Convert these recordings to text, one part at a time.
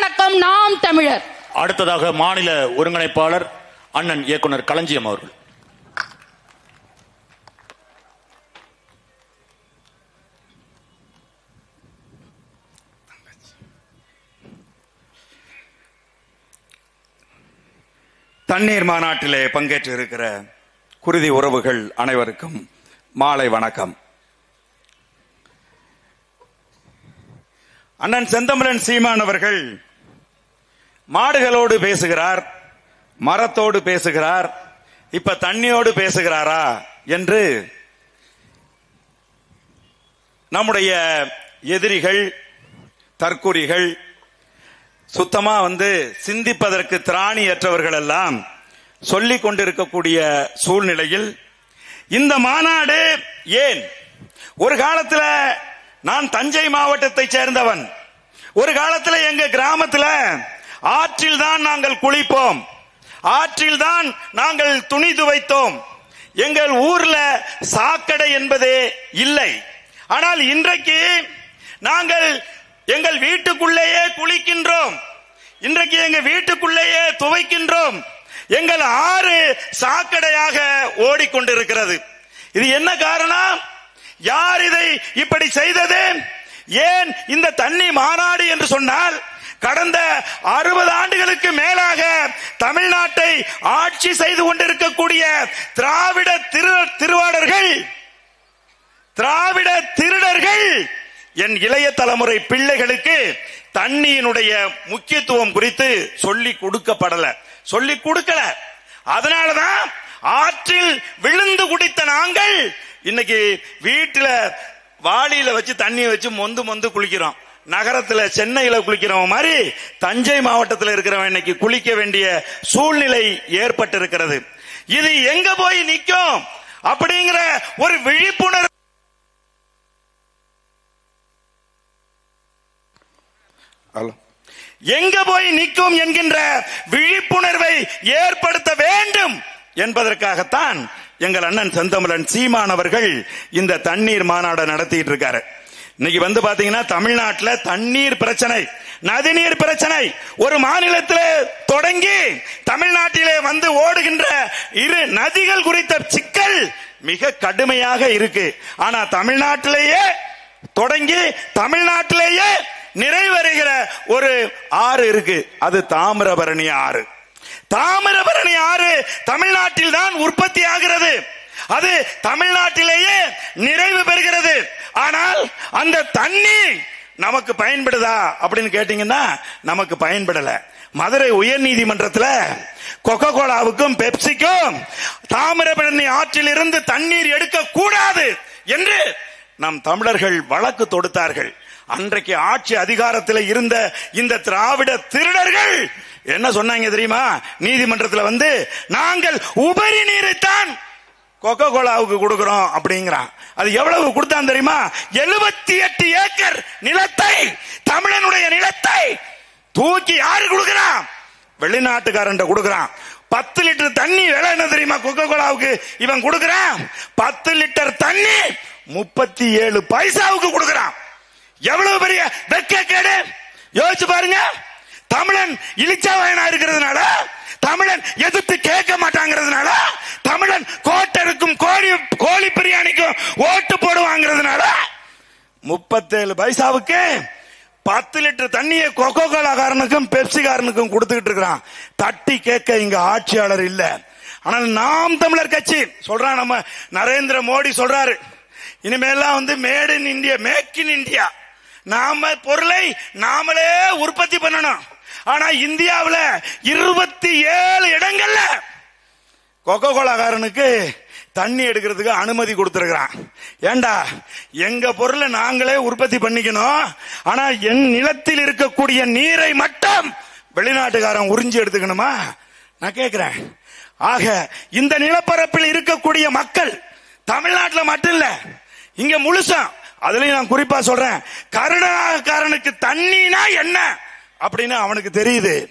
வணக்கம் நாம் தமிழர். அடுத்ததாக மாநில ஒருங்கிணைப்பாளர் அண்ணன் இயக்குனர் களஞ்சியம் அவர்கள். தண்ணீர் மாநாட்டிலே பங்கேற்று இருக்கிற குருதி உறவுகள் அனைவருக்கும் மாலை வணக்கம். அண்ணன் செந்தமிழன் சீமான் அவர்கள் மாடுகளோடு பேசுகிறார் மரத்தோடு பேசுகிறார் இப்ப தண்ணியோடு பேசுகிறாரா என்று நம்முடைய எதிரிகள் தற்குறிகள் சுத்தமா வந்து சிந்திப்பதற்கு திராணியற்றவர்கள் எல்லாம் சொல்லிக் கொண்டிருக்கக்கூடிய சூழ்நிலையில் இந்த மாநாடு ஏன்? ஒரு காலத்தில் நான் தஞ்சை மாவட்டத்தை சேர்ந்தவன். ஒரு காலத்தில் எங்க கிராமத்தில் ஆற்றில் தான் நாங்கள் குளிப்போம். ஆற்றில் தான் நாங்கள் துணி துவைத்தோம் எங்கள் ஊர்ல சாக்கடை என்பதே இல்லை. ஆனால் இன்றைக்கு நாங்கள் எங்கள் வீட்டுக்குள்ளேயே குளிக்கின்றோம். இன்றைக்கு எங்க வீட்டுக்குள்ளேயே துவைக்கின்றோம். எங்கள் ஆறு சாக்கடையாக ஓடிக்கொண்டிருக்கிறது. இது என்ன காரணம்? யார் இதை இப்படி செய்தது? ஏன் இந்த தண்ணி மாநாடு என்று சொன்னால் கடந்த அறுபது ஆண்டுகளுக்கு மேலாக தமிழ்நாட்டை ஆட்சி செய்து கொண்டிருக்கக்கூடிய திராவிட திரு திருவாடர்கள் திராவிட திருடர்கள் என் இளைய தலைமுறை பிள்ளைகளுக்கு தண்ணியினுடைய முக்கியத்துவம் குறித்து சொல்லி கொடுக்கப்படல. சொல்லி கொடுக்கல. அதனாலதான் ஆற்றில் விழுந்து குடித்த நாங்கள் இன்னைக்கு வீட்டில் வாளியில வச்சு தண்ணியை வச்சு மொந்து மொந்து குளிக்கிறோம். நகரத்துல சென்னையில குளிக்கிறவன் மாதிரி தஞ்சை மாவட்டத்தில் இருக்கிறவன் இன்னைக்கு குளிக்க வேண்டிய சூழ்நிலை ஏற்பட்டு இருக்கிறது இது எங்க போய் நிக்கும்? அப்படிங்கிற ஒரு விழிப்புணர்வு. எங்க போய் நிற்கும் என்கின்ற விழிப்புணர்வை ஏற்படுத்த வேண்டும் என்பதற்காகத்தான் எங்கள் அண்ணன் செந்தமிழன் சீமான் அவர்கள் இந்த தண்ணீர் மாநாடு நடத்திட்டு இருக்காரு. இன்னைக்கு வந்து பாத்தீங்கன்னா தமிழ்நாட்டில் தண்ணீர் பிரச்சனை நதிநீர் பிரச்சனை ஒரு மாநிலத்தில் தொடங்கி தமிழ்நாட்டிலே வந்து ஓடுகின்ற இரு நதிகள் குறித்த சிக்கல் மிக கடுமையாக இருக்கு. ஆனா தமிழ்நாட்டிலேயே தொடங்கி தமிழ்நாட்டிலேயே நிறைவருகிற ஒரு ஆறு இருக்கு. அது தாமிரபரணி ஆறு. தாமிரபரணி ஆறு தமிழ்நாட்டில் தான் உற்பத்தி ஆகிறது. அது தமிழ்நாட்டிலேயே நிறைவு பெறுகிறது. ஆனால் அந்த தண்ணி நமக்கு பயன்படுதா அப்படின்னு கேட்டீங்கன்னா நமக்கு பயன்படல. மதுரை உயர் நீதிமன்றத்தில் கொக்கோ கோலாவுக்கும் பெப்சிக்கும் தாமிரபரணி ஆற்றில் இருந்து தண்ணீர் எடுக்க கூடாது என்று நம் தமிழர்கள் வழக்கு தொடுத்தார்கள். அன்றைக்கு ஆட்சி அதிகாரத்தில் இருந்த இந்த திராவிட திருடர்கள் என்ன சொன்னாங்க தெரியுமா? நீதிமன்றத்தில் வந்து நாங்கள் உபரி நீரைத்தான் கொக்கோ கோலாவுக்கு கொடுக்கிறோம் அப்படிங்கிறான். அது எவ்வளவு கொடுத்தான் தெரியுமா? எழுபத்தி எட்டு ஏக்கர் நிலத்தை தமிழனுடைய நிலத்தை தூக்கி யாரு கொடுக்கிறான்? வெளிநாட்டுக்காரன் கொடுக்கிறான். பத்து லிட்டர் தண்ணி விலை என்ன தெரியுமா கொக்கோ கோலாவுக்கு இவன் கொடுக்கிறான்? பத்து லிட்டர் தண்ணி முப்பத்தி ஏழு பைசாவுக்கு கொடுக்கிறான். எவ்வளவு பெரிய வெக்க கேடு யோசிச்சு பாருங்க. தமிழன் இழிச்சவாயனா இருக்கிறதுனால தமிழன் எதிர்த்து கேட்க மாட்டாங்கிறதுனால தமிழன் கோட்டருக்கும் கோழி கோழி பிரியாணிக்கும் ஓட்டு போடுவாங்கிறதுனால முப்பத்தேழு பைசாவுக்கு பத்து லிட்டர் தண்ணியை கொக்கோ கோலாக்காரனுக்கும் பெப்சிகாரனுக்கும் கொடுத்துக்கிட்டு இருக்கிறான். தட்டி கேட்க இங்க ஆட்சியாளர் இல்ல. ஆனால் நாம் தமிழர் கட்சி சொல்றான் நம்ம நரேந்திர மோடி சொல்றாரு இனிமேலாம் வந்து made in India make in India. நாம பொருளை நாமளே உற்பத்தி பண்ணணும். ஆனா இந்தியாவில் இருபத்தி ஏழு இடங்கள்ல கொக்கோ கோலாக்காரனுக்கு தண்ணி எடுக்கிறதுக்கு அனுமதி கொடுத்திருக்கிறான். ஏண்டா எங்க பொருளை நாங்களே உற்பத்தி பண்ணிக்கணும் ஆனா என் நிலத்தில் இருக்கக்கூடிய நீரை மட்டும் வெளிநாட்டுக்காரன் உறிஞ்சி எடுத்துக்கணுமா? நான் கேட்கிறேன் ஆக இந்த நிலப்பரப்பில் இருக்கக்கூடிய மக்கள் தமிழ்நாட்டில் மட்டும் இல்ல இங்க முழுசா அதுலயும் நான் குறிப்பா சொல்றேன் கருணாகாரனுக்கு தண்ணினா என்ன? அப்படின்னு அவனுக்கு தெரியுது.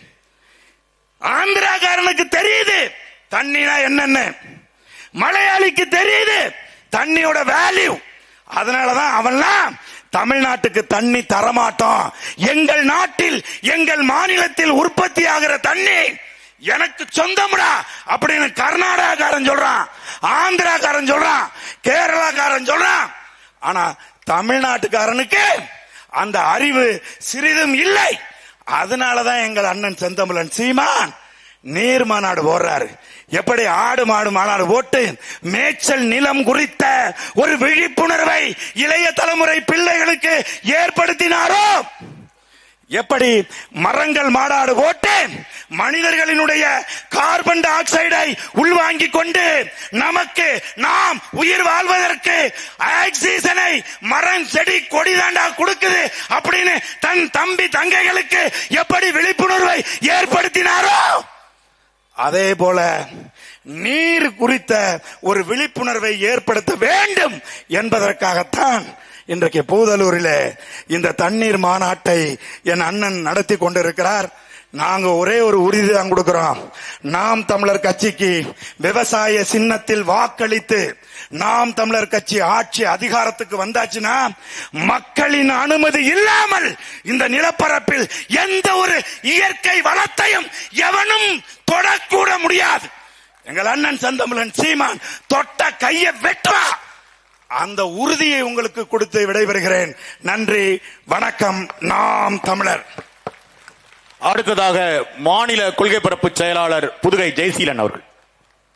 ஆந்திராக்காரனுக்கு தெரியுது. தண்ணினா என்னென்ன? மலையாளிக்கு தெரியுது. தண்ணியோட வேல்யூ அதனாலதான் அவன்லாம் தமிழ்நாட்டுக்கு தண்ணி தரமாட்டோம் எங்கள் நாட்டில் எங்கள் மாநிலத்தில் உற்பத்தி ஆகிற தண்ணி எனக்கு சொந்தம்டா அப்படின்னு கர்நாடகாக்காரன் சொல்றான். ஆந்திராக்காரன் சொல்றான். கேரளாக்காரன் சொல்றான். ஆனா தமிழ்நாட்டுக்காரனுக்கு அந்த அறிவு சிறிதும் இல்லை. அதனாலதான் எங்கள் அண்ணன் செந்தமிழன் சீமான் நீர் மாநாடு போடுறாரு எப்படி ஆடு மாடு மாநாடு போட்டு மேய்ச்சல் நிலம் குறித்த ஒரு விழிப்புணர்வை இளைய தலைமுறை பிள்ளைகளுக்கு ஏற்படுத்தினாரோ? எப்படி மரங்கள் மாடாடு போட்டு மனிதர்களினுடைய கார்பன் டை ஆக்சைடை உள்வாங்கிக் கொண்டு நமக்கு நாம் உயிர் வாழ்வதற்கு ஆக்சிஜனை மரம் செடி கொடி தாண்டா கொடுக்குது அப்படின்னு தன் தம்பி தங்கைகளுக்கு எப்படி விழிப்புணர்வை ஏற்படுத்தினாரோ அதே போல நீர் குறித்த ஒரு விழிப்புணர்வை ஏற்படுத்த வேண்டும் என்பதற்காகத்தான் இன்றைக்கு பூதலூரிலே இந்த தண்ணீர் மாநாட்டை என் அண்ணன் நடத்தி கொண்டிருக்கிறார். நாங்க ஒரே ஒரு உறுதி தான் கொடுக்கிறோம். நாம் தமிழர் கட்சிக்கு விவசாய சின்னத்தில் வாக்களித்து நாம் தமிழர் கட்சி ஆட்சி அதிகாரத்துக்கு வந்தாச்சுன்னா மக்களின் அனுமதி இல்லாமல் இந்த நிலப்பரப்பில் எந்த ஒரு இயற்கை வளத்தையும் எவனும் தொடக்கூட முடியாது. எங்கள் அண்ணன் சந்தமிழன் சீமான் தொட்ட கையை வெட்டுவா. அந்த உறுதியை உங்களுக்கு கொடுத்து விடைபெறுகிறேன். நன்றி வணக்கம் நாம் தமிழர். அடுத்ததாக மாநில கொள்கை பரப்பு செயலாளர் புதுகை ஜெயசீலன் அவர்கள்.